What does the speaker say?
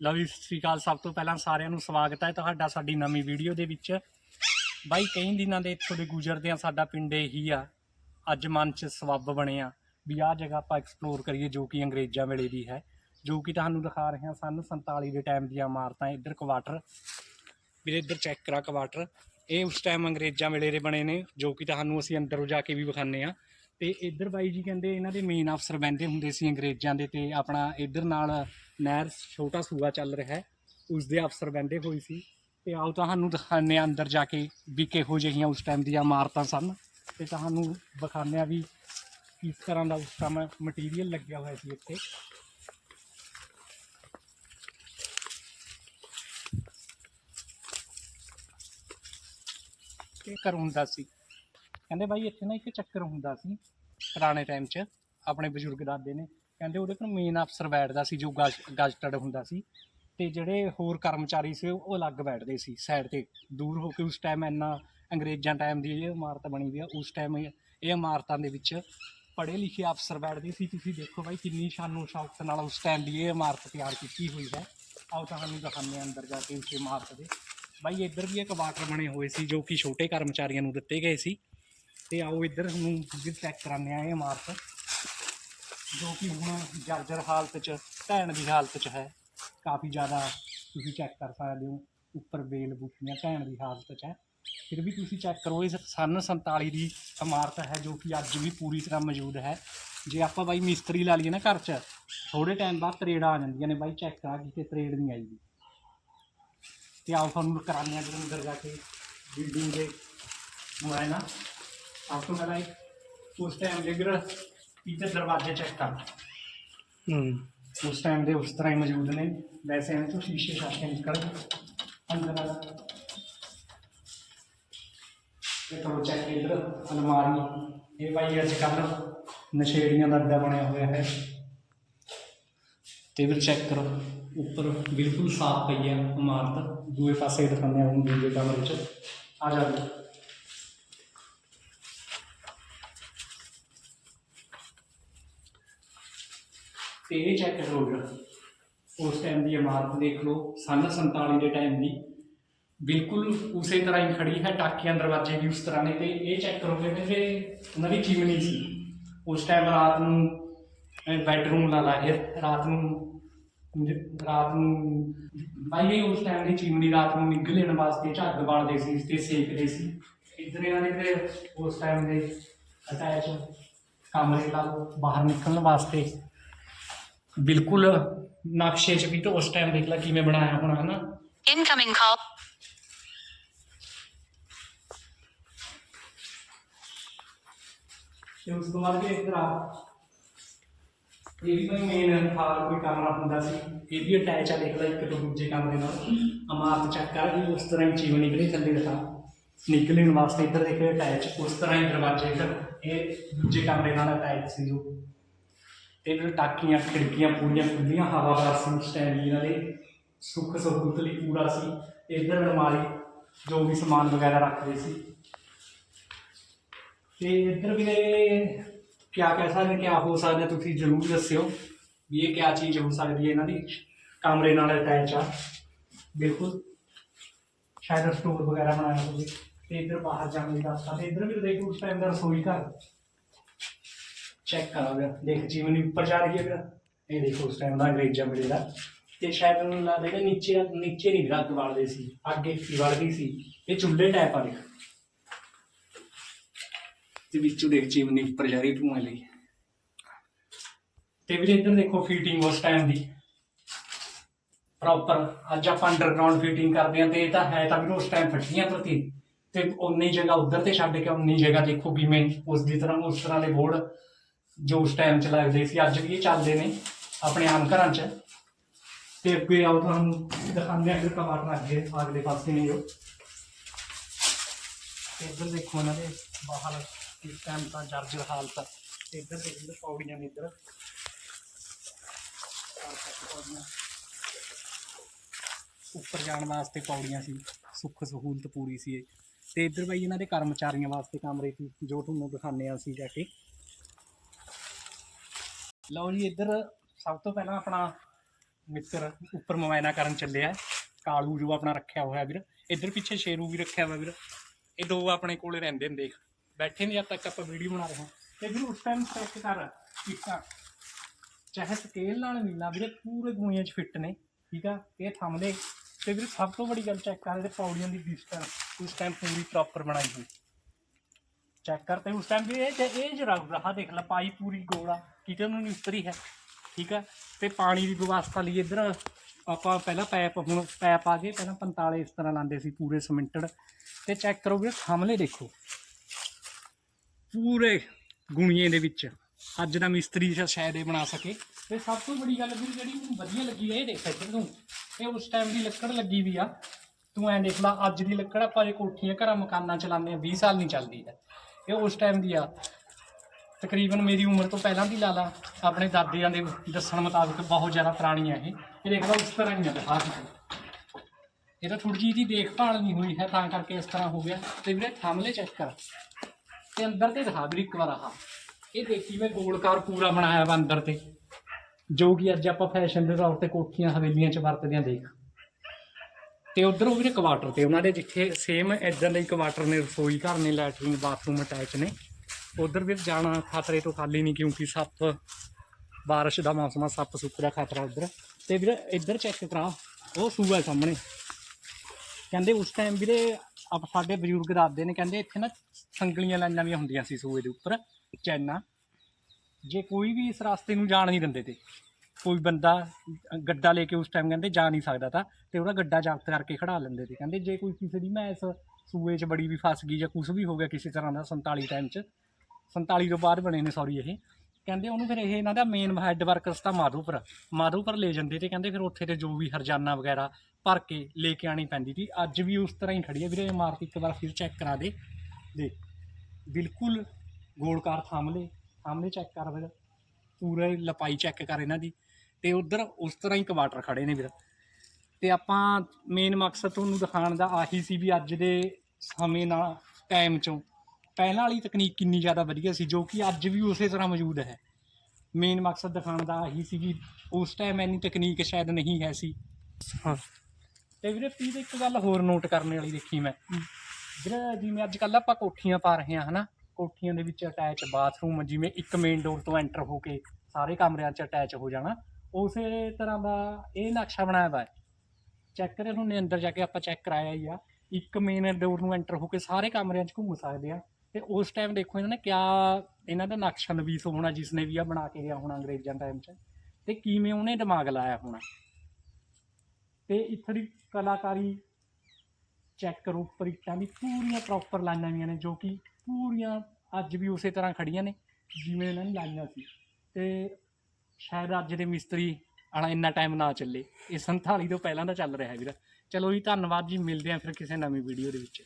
ਲਓ ਜੀ, ਸਤਿ ਸ਼੍ਰੀ ਅਕਾਲ। ਸਭ ਤੋਂ ਪਹਿਲਾਂ ਸਾਰਿਆਂ ਨੂੰ ਸਵਾਗਤ ਹੈ ਤੁਹਾਡਾ ਸਾਡੀ ਨਵੀਂ ਵੀਡੀਓ ਦੇ ਵਿੱਚ। ਬਾਈ, ਕਈ ਦਿਨਾਂ ਦੇ ਇੱਥੋਂ ਦੇ ਗੁਜ਼ਰਦੇ ਆ ਸਾਡਾ ਪਿੰਡ ਇਹੀ ਆ। ਅੱਜ ਮਨ 'ਚ ਸਬੱਬ ਬਣਿਆ ਵੀ ਆਹ ਜਗ੍ਹਾ ਆਪਾਂ ਐਕਸਪਲੋਰ ਕਰੀਏ, ਜੋ ਕਿ ਅੰਗਰੇਜ਼ਾਂ ਵੇਲੇ ਦੀ ਹੈ, ਜੋ ਕਿ ਤੁਹਾਨੂੰ ਦਿਖਾ ਰਹੇ ਹਾਂ ਸਨ 47 ਦੇ ਟਾਈਮ ਦੀਆਂ ਇਮਾਰਤਾਂ, ਇੱਧਰ ਕੁਆਟਰ, ਵੀਰੇ ਇੱਧਰ ਚੈੱਕ ਕਰਾ ਕੁਆਟਰ। ਇਹ ਉਸ ਟਾਈਮ ਅੰਗਰੇਜ਼ਾਂ ਵੇਲੇ ਦੇ ਬਣੇ ਨੇ, ਜੋ ਕਿ ਤੁਹਾਨੂੰ ਅਸੀਂ ਅੰਦਰੋਂ ਜਾ ਕੇ ਵੀ ਵਿਖਾਉਂਦੇ ਆ ਤੇ ਇੱਧਰ ਬਾਈ ਜੀ ਕਹਿੰਦੇ ਇਹਨਾਂ ਦੇ ਮੇਨ ਅਫਸਰ ਬਹਿੰਦੇ ਹੁੰਦੇ ਸੀ ਅੰਗਰੇਜ਼ਾਂ ਦੇ ਤੇ ਆਪਣਾ ਇੱਧਰ ਨਾਲ ਨਹਿਰ ਛੋਟਾ ਸੂਆ ਚੱਲ ਰਿਹਾ ਹੈ ਉਸ ਦੇ ਅਫਸਰ ਬਹਿੰਦੇ ਹੋਏ ਸੀ। ਤੇ ਆਓ ਤੁਹਾਨੂੰ ਦਿਖਾਉਂਦੇ ਆ ਅੰਦਰ ਜਾ ਕੇ ਵੀ ਕਿਹੋ ਜਿਹੀਆਂ ਉਸ ਟਾਈਮ ਦੀਆਂ ਇਮਾਰਤਾਂ ਸਨ। ਤੇ ਤੁਹਾਨੂੰ ਵਿਖਾਉਂਦੇ ਆ ਵੀ ਕਿਸ ਤਰ੍ਹਾਂ ਦਾ ਉਸ ਟਾਈਮ ਮਟੀਰੀਅਲ ਲੱਗਿਆ ਹੋਇਆ ਸੀ ਇੱਥੇ। ਚੱਕਰ ਹੁੰਦਾ ਸੀ। ਕਹਿੰਦੇ ਬਾਈ ਇੱਥੇ ਨਾ ਇੱਕ ਚੱਕਰ ਹੁੰਦਾ ਸੀ, ਪੁਰਾਣੇ ਟਾਈਮ 'ਚ, ਆਪਣੇ ਬਜ਼ੁਰਗ ਦਾਦੇ ਨੇ। ਕਹਿੰਦੇ ਉਹਦੇ ਕੋਲ ਮੇਨ ਅਫਸਰ ਬੈਠਦਾ ਸੀ, ਜੋ ਗਜਟਡ ਹੁੰਦਾ ਸੀ। ਤੇ ਜਿਹੜੇ ਹੋਰ ਕਰਮਚਾਰੀ ਸੀ, ਉਹ ਅਲੱਗ ਬੈਠਦੇ ਸੀ ਸਾਈਡ ਤੇ। ਦੂਰ ਹੋ ਕੇ ਉਸ ਟਾਈਮ ਇੰਨਾ ਅੰਗਰੇਜ਼ਾਂ ਟਾਈਮ ਦੀ ਇਹ ਇਮਾਰਤ ਬਣੀ ਹੋਈ ਆ, ਉਸ ਟਾਈਮ ਇਹ ਇਮਾਰਤਾਂ ਦੇ ਵਿੱਚ ਪੜ੍ਹੇ ਲਿਖੇ ਅਫਸਰ ਬੈਠਦੇ ਸੀ। ਤੁਸੀਂ ਦੇਖੋ ਬਾਈ ਕਿੰਨੀ ਸ਼ਾਨੋ ਸ਼ੌਕਤ ਨਾਲ ਉਸ ਟਾਈਮ ਦੀ ਇਹ ਇਮਾਰਤ ਤਿਆਰ ਕੀਤੀ ਹੋਈ ਹੈ। ਆਓ ਤੁਹਾਨੂੰ ਦਿਖਾਉਂਦੇ ਹਾਂ ਅੰਦਰ ਜਾ ਕੇ ਉਸ ਇਮਾਰਤ ਦੇ। ਬਾਈ ਇੱਧਰ ਵੀ ਇੱਕ ਵਾਟਰ ਬਣੇ ਹੋਏ ਸੀ, ਜੋ ਕਿ ਛੋਟੇ ਕਰਮਚਾਰੀਆਂ ਨੂੰ ਦਿੱਤੇ ਗਏ ਸੀ। ਤੇ ਆਓ ਇੱਧਰ ਨੂੰ ਵੀ ਚੈੱਕ ਕਰਾਉਂਦੇ ਆ ਇਹ ਇਮਾਰਤ, ਜੋ ਕਿ ਹੁਣ ਜਰਜਰ ਹਾਲਤ 'ਚ ਢਹਿਣ ਦੀ ਹਾਲਤ 'ਚ ਹੈ। ਕਾਫੀ ਜ਼ਿਆਦਾ ਤੁਸੀਂ ਚੈੱਕ ਕਰ ਸਕਦੇ ਹੋ, ਉੱਪਰ ਵੇਲ ਬੂਟੀਆਂ ਢਹਿਣ ਦੀ ਹਾਲਤ 'ਚ ਹੈ। ਫਿਰ ਵੀ ਤੁਸੀਂ ਚੈੱਕ ਕਰੋ ਇਹ ਸਨ 47 ਦੀ ਇਮਾਰਤ ਹੈ, ਜੋ ਕਿ ਅੱਜ ਵੀ ਪੂਰੀ ਤਰ੍ਹਾਂ ਮੌਜੂਦ ਹੈ। ਜੇ ਆਪਾਂ ਬਾਈ ਮਿਸਤਰੀ ਲਾ ਲਈਏ ਨਾ ਘਰ 'ਚ ਥੋੜੇ ਟਾਈਮ ਬਾਅਦ ਤਰੇੜਾਂ ਆ ਜਾਂਦੀਆਂ ਨੇ ਬਾਈ ਚੈੱਕ ਕਰਾ ਕਿਤੇ ਤਰੇੜ ਨਹੀਂ ਆਈ ਜੀ ਤੇ ਆਓ ਤੁਹਾਨੂੰ ਕਰਾਉਂਦੇ ਹਾਂ ਜਦੋਂ ਅੰਦਰ ਜਾ ਕੇ ਬਿਲਡਿੰਗ ਦੇ ਮੁਆਇਨਾ ਇੱਕ ਉਸ ਟਾਈਮ ਦੇ ਗਰ ਪੀਛੇ ਦਰਵਾਜ਼ੇ ਚੈੱਕ ਕਰ ਹੂੰ। ਉਸ ਟਾਈਮ ਦੇ ਉਸ ਤਰ੍ਹਾਂ ਹੀ ਮੌਜੂਦ ਨੇ। ਵੈਸੇ ਇਹਨਾਂ ਤੋਂ ਸ਼ੀਸ਼ੇ ਸ਼ਾਸ਼ੇ ਨਿਕਲ ਗਏ। ਅੰਦਰ ਆ ਇਹ ਕਰੋ ਚੈੱਕ ਇਧਰ ਅਲਮਾਰੀ। ਇਹ ਭਾਈ ਅੱਜ ਕੱਲ੍ਹ ਨਸ਼ੇੜੀਆਂ ਦਾ ਅੱਡਾ ਬਣਿਆ ਹੋਇਆ ਹੈ। ਤੇ ਫਿਰ ਚੈੱਕ ਕਰੋ। ਉੱਪਰ ਬਿਲਕੁਲ ਸਾਫ਼ ਪਈ ਹੈ ਇਮਾਰਤ। ਦੂਏ ਪਾਸੇ ਦਿਖਾਉਂਦੇ ਹਾਂ ਹੁਣ ਦੂਜੇ ਕਮਰੇ 'ਚ। ਆ ਜਾਓ ਤੇ ਇਹ ਚੈੱਕ ਕਰੋ ਉਸ ਟਾਈਮ ਦੀ ਇਮਾਰਤ ਦੇਖ ਲਓ, ਸੰਨ 47 ਦੇ ਟਾਈਮ ਦੀ। ਬਿਲਕੁਲ ਉਸੇ ਤਰ੍ਹਾਂ ਹੀ ਖੜੀ ਹੈ, ਟਾਕੀਆਂ ਦਰਵਾਜ਼ੇ ਵੀ ਉਸ ਤਰ੍ਹਾਂ ਨੇ ਤੇ ਇਹ ਚੈੱਕ ਕਰੋਗੇ ਵੀ ਉਹਨਾਂ ਦੀ ਚਿਮਨੀ ਸੀ। ਉਸ ਟਾਈਮ ਰਾਤ ਨੂੰ ਬੈਡਰੂਮ ਲਾ ਲਾ ਰਾਤ ਨੂੰ ਰਾਤ ਨੂੰ, ਬਾਈ ਉਸ ਟਾਈਮ ਦੀ ਚਿਮਨੀ ਰਾਤ ਨੂੰ ਨਿੱਘ ਲੈਣ ਵਾਸਤੇ ਝੱਗ ਬਾਲਦੇ ਸੀ ਤੇ ਸੇਕਦੇ ਸੀ। ਇੱਧਰ ਇਹਨਾਂ ਦੇ ਫਿਰ ਉਸ ਟਾਈਮ ਦੇ ਅਟੈਚ ਕਮਰੇ ਲਾ ਲਓ, ਬਾਹਰ ਨਿਕਲਣ ਵਾਸਤੇ। ਬਿਲਕੁਲ ਨਕਸ਼ੇ 'ਚ ਵੀ ਤਾਂ ਉਸ ਟਾਈਮ ਦੇਖ ਲੈ ਕਿਵੇਂ ਬਣਾਇਆ ਹੋਣਾ ਹਨਾ? Incoming call. ਤੇ ਉਸ ਤੋਂ ਬਾਅਦ ਵੀ ਇੱਧਰ ਆ ਇਹ ਵੀ ਕੋਈ ਮੇਨ ਹਾਲ ਕੋਈ ਕਮਰਾ ਹੁੰਦਾ ਸੀ। ਇਹ ਵੀ ਅਟੈਚ ਆ ਦੇਖ ਲੈ ਇੱਕ ਤੋਂ ਦੂਜੇ ਕਮਰੇ ਨਾਲ। ਇਮਾਰਤ ਚੈੱਕ ਕਰ ਵੀ ਉਸ ਤਰ੍ਹਾਂ ਹੀ ਚੀਵ ਨਿਕਲੇ ਥੱਲੇ ਦਿਖਾ ਨਿਕਲਣ ਵਾਸਤੇ ਇੱਧਰ ਦੇਖੇ ਅਟੈਚ ਉਸ ਤਰ੍ਹਾਂ ਹੀ ਦਰਵਾਜ਼ੇ ਇੱਧਰ ਇਹ ਦੂਜੇ ਕਮਰੇ ਨਾਲ ਅਟੈਚ ਸੀ ਜੋ। ਤੇ ਫਿਰ ਟਾਕੀਆਂ, ਖਿੜਕੀਆਂ, ਪੂਰੀਆਂ ਖੁੱਲੀਆਂ ਹਵਾ ਸੀ ਉਸ ਟਾਈਮ ਇਹਨਾਂ ਦੇ। ਸੁੱਖ ਸਹੂਲਤ ਲਈ ਪੂਰਾ ਸੀ। ਤੇ ਇੱਧਰ ਅਲਮਾਰੀ, ਜੋ ਵੀ ਸਮਾਨ ਵਗੈਰਾ ਰੱਖਦੇ ਸੀ। ਤੇ ਇੱਧਰ ਵੀ ਕਿਆ ਕਹਿ ਸਕਦੇ ਕਿਆ ਹੋ ਸਕਦਾ ਤੁਸੀਂ ਜ਼ਰੂਰ ਦੱਸਿਓ ਵੀ ਇਹ ਕਿਆ ਚੀਜ਼ ਹੋ ਸਕਦੀ ਹੈ ਇਹਨਾਂ ਦੀ। ਕਮਰੇ ਨਾਲ ਅਟੈਚ ਆ। ਬਿਲਕੁਲ। ਸ਼ਾਇਦ ਸਟੋਰ ਵਗੈਰਾ ਬਣਾਇਆ ਹੋਵੇ। ਤੇ ਇੱਧਰ ਬਾਹਰ ਜਾਣ ਦੀ ਰਸਤਾ। ਤੇ ਇੱਧਰ ਵੀ ਦੇਖੋ, ਉਸ ਟਾਈਮ ਦਾ ਰਸੋਈ ਘਰ। ਚੈੱਕ ਕਰਾਂਗੇ ਦੇਖ ਜੀਵਨੀ ਉੱਪਰ ਜਾ ਰਹੀ ਹੈ ਫਿਰ ਇਹ ਦੇਖੋ ਉਸ ਟਾਈਮ ਦਾ ਅੰਗਰੇਜ਼ਾਂ ਵੇਲੇ ਦਾ। ਤੇ ਸ਼ਾਇਦ ਮੈਨੂੰ ਲੱਗਦਾ ਕਿ ਨੀਚੇ ਨੀਚੇ ਨਹੀਂ ਅੱਗ ਬਾਲਦੇ ਸੀ ਅੱਗੇ ਹੀ ਵੜਦੀ ਸੀ ਇਹ ਚੁੱਲ੍ਹੇ ਟਾਈਪ ਆ ਦੇਖ। ਤੇ ਵਿੱਚੋਂ ਦੇਖ ਚਿਮਨੀ ਉੱਪਰ ਜਾ ਰਹੀ ਧੂਆਂ ਲਈ। ਤੇ ਵੀਰੇ ਇੱਧਰ ਦੇਖੋ ਫੀਟਿੰਗ ਉਸ ਟਾਈਮ ਦੀ। ਪ੍ਰੋਪਰ ਅੱਜ ਆਪਾਂ ਅੰਡਰਗਰਾਉਂਡ ਫੀਟਿੰਗ ਕਰਦੇ ਹਾਂ ਤੇ ਇਹ ਤਾਂ ਹੈ ਤਾਂ ਵੀ ਉਸ ਟਾਈਮ ਫੱਟੀਆਂ ਪ੍ਰਤੀ ਤੇ ਉਨੀ ਜਗ੍ਹਾ ਉੱਧਰ ਤੇ ਛੱਡ ਕੇ ਉਨੀ ਜਗ੍ਹਾ ਦੇਖੋ ਕਿਵੇਂ ਉਸ ਦੀ ਤਰ੍ਹਾਂ ਉਸ ਤਰ੍ਹਾਂ ਦੇ ਬੋਰਡ ਜੋ ਉਸ ਟਾਈਮ ਚ ਲੱਗਦੇ ਸੀ, ਅੱਜ ਵੀ ਇਹ ਚੱਲਦੇ ਨੇ ਆਪਣੇ ਆਮ ਘਰਾਂ ਚ। ਤੇ ਅੱਗੇ ਆਓ ਤੁਹਾਨੂੰ ਦਿਖਾਉਂਦੇ ਹਾਂ ਕਿ ਟਮਾਟਰ ਅੱਗੇ, ਅਗਲੇ ਪਾਸੇ ਨੇ ਜੋ ਇੱਧਰ ਦੇਖੋ ਇਹਨਾਂ ਦੇ ਬਾਹਰ, ਇਸ ਟਾਈਮ ਤਾਂ ਜਰਜਰ ਹਾਲਤ ਤੇ ਇੱਧਰ ਦੇਖ ਲਓ ਪੌੜੀਆਂ ਨੇ ਇੱਧਰ। ਉੱਪਰ ਜਾਣ ਵਾਸਤੇ ਪੌੜੀਆਂ ਸੀ, ਸੁੱਖ ਸਹੂਲਤ ਪੂਰੀ ਸੀ ਇਹ। ਤੇ ਇੱਧਰ ਬਈ, ਇਹਨਾਂ ਦੇ ਕਰਮਚਾਰੀਆਂ ਵਾਸਤੇ ਕਮਰੇ ਸੀ, ਜੋ ਤੁਹਾਨੂੰ ਦਿਖਾਉਂਦੇ ਆ ਅਸੀਂ ਜਾ ਕੇ। ਲਓ ਜੀ, ਇੱਧਰ ਸਭ ਤੋਂ ਪਹਿਲਾਂ ਆਪਣਾ ਮਿੱਤਰ ਉੱਪਰ ਮੁਆਇਨਾ ਕਰਨ ਚੱਲਿਆ। ਕਾਲੂ ਜੋ ਆਪਣਾ ਰੱਖਿਆ ਹੋਇਆ ਵੀਰ। ਇੱਧਰ ਪਿੱਛੇ ਸ਼ੇਰੂ ਵੀ ਰੱਖਿਆ ਹੋਇਆ ਵੀਰ। ਇਹ ਦੋ ਆਪਣੇ ਕੋਲੇ ਰਹਿੰਦੇ ਨੇ, ਦੇਖ। ਬੈਠੇ ਨੇ ਜਦ ਤੱਕ ਆਪਾਂ ਵੀਡੀਓ ਬਣਾ ਰਹੇ ਹਾਂ। ਤੇ ਵੀਰ, ਉਸ ਟਾਈਮ ਚੈੱਕ ਕਰ, ਇੱਕਾਂ ਚਾਹੇ ਸਕੇਲ ਨਾਲ ਮਿਲਣਾ ਵੀਰੇ, ਪੂਰੇ ਗੁਣੀਆਂ 'ਚ ਫਿੱਟ ਨੇ, ਠੀਕ ਆ? ਇਹ ਥੰਮਲੇ ਤੇ ਵੀਰੇ, ਸਭ ਤੋਂ ਵੱਡੀ ਗੱਲ ਚੈੱਕ ਕਰ, ਇਹਦੇ ਪੌੜੀਆਂ ਦੀ ਡਿਸਟੈਂਸ ਉਸ ਟਾਈਮ ਪੂਰੀ ਪ੍ਰੋਪਰ ਬਣਾਈ ਹੋਈ। ਚੈੱਕ ਕਰ, ਤੇ ਉਸ ਟਾਈਮ ਵੀ ਇਹ ਤੇ ਇਹ ਜਰਾ ਰਹਾ ਦੇਖ ਲੈ, ਪਾਈ ਪੂਰੀ ਗੋਲਾ ਕਿਤੇ ਨੂੰ ਨਹੀਂ ਉਤਰੀ ਹੈ, ਠੀਕ ਆ ਤੇ ਪਾਣੀ ਦੀ ਵਿਵਸਥਾ ਲਈ ਇੱਧਰ ਆਪਾਂ ਪਹਿਲਾਂ ਪੈਪ, ਹੁਣ ਪੈਪ ਆ ਗਏ, ਪਹਿਲਾਂ 45 ਇਸ ਤਰ੍ਹਾਂ ਲਾਉਂਦੇ ਸੀ, ਪੂਰੇ ਸਿਮੈਂਟਡ, ਤੇ ਚੈੱਕ ਕਰੋ ਵੀਰੇ ਥੰਮਲੇ ਦੇਖੋ, ਪੂਰੇ ਗੁਣੀਏ ਦੇ ਵਿੱਚ, ਅੱਜ ਦਾ ਮਿਸਤਰੀ ਸ਼ਾਇਦ ਇਹ ਬਣਾ ਸਕੇ, ਤੇ ਸਭ ਤੋਂ ਬੜੀ ਗੱਲ ਵੀ ਜਿਹੜੀ ਮੈਨੂੰ ਵਧੀਆ ਲੱਗੀ ਇਹ ਦੇਖ ਇੱਧਰ ਤੂੰ ਇਹ ਉਸ ਟਾਈਮ ਦੀ ਲੱਕੜ ਲੱਗੀ ਵੀ ਆ, ਤੂੰ ਐਂ ਦੇਖ ਲਾ, ਅੱਜ ਦੀ ਲੱਕੜ ਆਪਾਂ ਜੇ ਕੋਠੀਆਂ ਘਰਾਂ ਮਕਾਨਾਂ ਚਲਾਉਂਦੇ ਆ 20 ਸਾਲ ਨਹੀਂ ਚੱਲਦੀ ਹੈ। ਇਹ ਉਸ ਟਾਈਮ ਦੀ ਆ। ਤਕਰੀਬਨ ਮੇਰੀ ਉਮਰ ਤੋਂ ਪਹਿਲਾਂ ਦੀ ਲਾਲਾ ਆਪਣੇ ਦਾਦਿਆਂ ਦੇ ਦੱਸਣ ਮੁਤਾਬਕ ਬਹੁਤ ਜ਼ਿਆਦਾ ਪੁਰਾਣੀ ਹੈ ਇਹ। ਇਹ ਦੇਖ ਉਸ ਤਰ੍ਹਾਂ ਹੀ ਆ ਦਿਖਾ ਕੇ ਇਹ ਤਾਂ ਥੋੜੀ ਜਿਹੀ ਦੀ ਦੇਖਭਾਲ ਨਹੀਂ ਹੋਈ ਹੈ, ਤਾਂ ਕਰਕੇ ਇਸ ਤਰ੍ਹਾਂ ਹੋ ਗਿਆ। ਤੇ ਵੀਰੇ ਥੰਮਲੇ ਚੈੱਕ ਕਰ। ਤੇ ਅੰਦਰ ਤੇ ਦਿਖਾ ਵੀਰੇ ਇੱਕ ਵਾਰ ਆਹ। ਇਹ ਦੇਖੀ ਮੈਂ ਗੋਲਕਾਰ ਪੂਰਾ ਬਣਾਇਆ ਵਾ ਅੰਦਰ ਤੇ। ਜੋ ਕਿ ਅੱਜ ਆਪਾਂ ਫੈਸ਼ਨ ਦੇ ਤੌਰ ਤੇ ਕੋਠੀਆਂ, ਹਵੇਲੀਆਂ 'ਚ ਵਰਤਦੇ ਆਂ, ਦੇਖ। ਤੇ ਉਧਰ ਉਹ ਵੀਰੇ ਕੁਆਟਰ ਤੇ। ਉਹਨਾਂ ਦੇ ਜਿੱਥੇ ਸੇਮ ਇਦਾਂ ਦੇ ਕੁਆਟਰ ਨੇ, ਰਸੋਈ ਘਰ ਨੇ, ਲੈਟਰਿੰਗ ਬਾਥਰੂਮ ਅਟੈਚ ਨੇ। ਉਧਰ ਵੀ ਜਾਣਾ ਖਤਰੇ ਤੋਂ ਖਾਲੀ ਨਹੀਂ, ਕਿਉਂਕਿ ਸੱਪ, ਬਾਰਿਸ਼ ਦਾ ਮੌਸਮ ਆ, ਸੱਪ ਸੁੱਕ ਦਾ ਖਤਰਾ ਉਧਰ। ਤੇ ਵੀਰੇ ਇੱਧਰ ਚੈੱਕ ਕਰਾ ਉਹ ਸੂਆ ਸਾਹਮਣੇ। ਕਹਿੰਦੇ ਉਸ ਟਾਈਮ ਵੀਰੇ ਆਪ ਸਾਡੇ ਬਜ਼ੁਰਗ ਦੱਸਦੇ ਨੇ, ਕਹਿੰਦੇ ਇੱਥੇ ਨਾ ਸੰਗਲੀਆਂ ਲਾਈਨਾਂ ਵੀ ਹੁੰਦੀਆਂ ਸੀ ਸੂਏ ਦੇ ਉੱਪਰ, ਚੈਨਾ। ਜੇ ਕੋਈ ਵੀ ਇਸ ਰਸਤੇ ਨੂੰ ਜਾਣ ਨਹੀਂ ਦਿੰਦੇ ਤੇ। ਕੋਈ ਬੰਦਾ ਗੱਡਾ ਲੈ ਕੇ ਉਸ ਟਾਈਮ ਕਹਿੰਦੇ ਜਾ ਨਹੀਂ ਸਕਦਾ ਤਾਂ, ਤੇ ਉਹਦਾ ਗੱਡਾ ਜ਼ਬਤ ਕਰਕੇ ਖੜਾ ਲੈਂਦੇ ਤੇ ਕਹਿੰਦੇ ਜੇ ਕੋਈ ਕਿਸੇ ਦੀ ਮੈਸ ਸੂਏ 'ਚ ਬੜੀ ਵੀ ਫਸ ਗਈ ਜਾਂ ਕੁਝ ਵੀ ਹੋ ਗਿਆ ਕਿਸੇ ਤਰ੍ਹਾਂ ਦਾ 47 ਟਾਈਮ 'ਚ 47 ਤੋਂ ਬਾਅਦ ਬਣੇ ਨੇ ਸੌਰੀ ਇਹ। ਕਹਿੰਦੇ ਉਹਨੂੰ ਫਿਰ ਇਹ ਇਹਨਾਂ ਦਾ ਮੇਨ ਹੈੱਡ ਵਰਕਰਸ ਤਾਂ ਮਾਧੋਪੁਰ ਮਾਧੋਪੁਰ ਲੈ ਜਾਂਦੇ ਤੇ ਕਹਿੰਦੇ ਫਿਰ ਉੱਥੇ ਤੇ ਜੋ ਵੀ ਹਰਜਾਨਾ ਵਗੈਰਾ ਭਰ ਕੇ ਲੈ ਕੇ ਆਣੀ ਪੈਂਦੀ ਸੀ। ਅੱਜ ਵੀ ਉਸ ਤਰ੍ਹਾਂ ਹੀ ਖੜੀ ਹੈ ਵੀਰੇ ਇਮਾਰਤ ਇੱਕ ਵਾਰ ਫਿਰ ਚੈੱਕ ਕਰਾ ਦੇ। ਦੇਖ, ਬਿਲਕੁਲ ਗੋਲਕਾਰ ਥੰਮਲੇ ਸਾਹਮਣੇ ਚੈੱਕ ਕਰ ਫਿਰ, ਪੂਰੇ ਲਪਾਈ ਚੈੱਕ ਕਰ ਇਹਨਾਂ ਦੀ। ਤੇ ਉਧਰ ਉਸ ਤਰ੍ਹਾਂ ਹੀ ਕੁਆਟਰ ਖੜੇ ਨੇ ਵੀਰ। ਤੇ ਆਪਾਂ ਮੇਨ ਮਕਸਦ ਤੁਹਾਨੂੰ ਦਿਖਾਉਣ ਦਾ ਆਹੀ ਸੀ ਵੀ ਅੱਜ ਦੇ ਸਮੇਂ ਨਾਲ ਟਾਈਮ ਚੋਂ। ਪਹਿਲਾਂ ਵਾਲੀ ਤਕਨੀਕ ਕਿੰਨੀ ਜ਼ਿਆਦਾ ਵਧੀਆ ਸੀ ਜੋ ਕਿ ਅੱਜ ਵੀ ਉਸੇ ਤਰ੍ਹਾਂ ਮੌਜੂਦ ਹੈ। ਮੇਨ ਮਕਸਦ ਦਿਖਾਉਣ ਦਾ ਆਹੀ ਸੀ ਵੀ ਉਸ ਟਾਈਮ ਇੰਨੀ ਤਕਨੀਕ ਸ਼ਾਇਦ ਨਹੀਂ ਹੈ ਸੀ। ਹਾਂ। ਤੇ ਵੀਰੇ ਪਲੀਜ਼ ਇੱਕ ਗੱਲ ਹੋਰ ਨੋਟ ਕਰਨ ਵਾਲੀ ਦੇਖੀ ਮੈਂ। ਵੀਰੇ ਜਿਵੇਂ ਅੱਜ ਕੱਲ ਆਪਾਂ ਕੋਠੀਆਂ ਪਾ ਰਹੇ ਹਾਂ ਹਨਾ? ਕੋਠੀਆਂ ਦੇ ਵਿੱਚ ਅਟੈਚ ਬਾਥਰੂਮ ਜਿਵੇਂ ਇੱਕ ਮੇਨ ਡੋਰ ਤੋਂ ਐਂਟਰ ਹੋ ਕੇ ਸਾਰੇ ਕਮਰਿਆਂ 'ਚ ਅਟੈਚ ਹੋ ਜਾਣਾ। ਉਸੇ ਤਰ੍ਹਾਂ ਦਾ ਇਹ ਨਕਸ਼ਾ ਬਣਾਇਆ ਹੋਇਆ ਹੈ। ਚੈੱਕ ਕਰੇ ਹੁਣ ਅੰਦਰ ਜਾ ਕੇ ਆਪਾਂ ਚੈੱਕ ਕਰਾਇਆ ਹੀ ਆ। ਇੱਕ ਮੇਨ ਡੋਰ ਨੂੰ ਐਂਟਰ ਹੋ ਕੇ ਸਾਰੇ ਕਮਰਿਆਂ 'ਚ ਘੁੰਮ ਸਕਦੇ ਆ। ਤੇ ਉਸ ਟਾਈਮ ਦੇਖੋ ਇਹਨਾਂ ਨੇ ਕਿਆ, ਇਹਨਾਂ ਦਾ ਨਕਸ਼ਾ ਨਵੀਸ ਹੋਣਾ ਜਿਸ ਨੇ ਵੀ ਆ ਬਣਾ ਕੇ ਗਿਆ ਹੋਣਾ ਅੰਗਰੇਜ਼ਾਂ ਟਾਈਮ 'ਚ। ਤੇ ਕਿਵੇਂ ਉਹਨੇ ਦਿਮਾਗ ਲਾਇਆ ਹੋਣਾ। ਤੇ ਇੱਥੇ ਦੀ ਕਲਾਕਾਰੀ ਚੈੱਕ ਕਰੋ ਉੱਪਰ ਇੱਟਾਂ ਦੀ ਪੂਰੀਆਂ ਪ੍ਰੋਪਰ ਲਾਈਨਾਂ ਵੀਆਂ ਨੇ, ਜੋ ਕਿ ਪੂਰੀਆਂ ਅੱਜ ਵੀ ਉਸੇ ਤਰ੍ਹਾਂ ਖੜੀਆਂ ਨੇ, ਜਿਵੇਂ ਇਹਨਾਂ ਨੇ ਲਾਈਆਂ ਸੀ। ਤੇ ਸ਼ਾਇਦ ਅੱਜ ਦੇ ਮਿਸਤਰੀ ਆਣਾ ਇੰਨਾ ਟਾਈਮ ਨਾ ਚੱਲੇ। ਇਹ 47 ਤੋਂ ਪਹਿਲਾਂ ਦਾ ਚੱਲ ਰਿਹਾ ਵੀਰ। ਚਲੋ ਜੀ, ਧੰਨਵਾਦ ਜੀ, ਮਿਲਦੇ ਆਂ ਫਿਰ ਕਿਸੇ ਨਵੀਂ ਵੀਡੀਓ ਦੇ ਵਿੱਚ।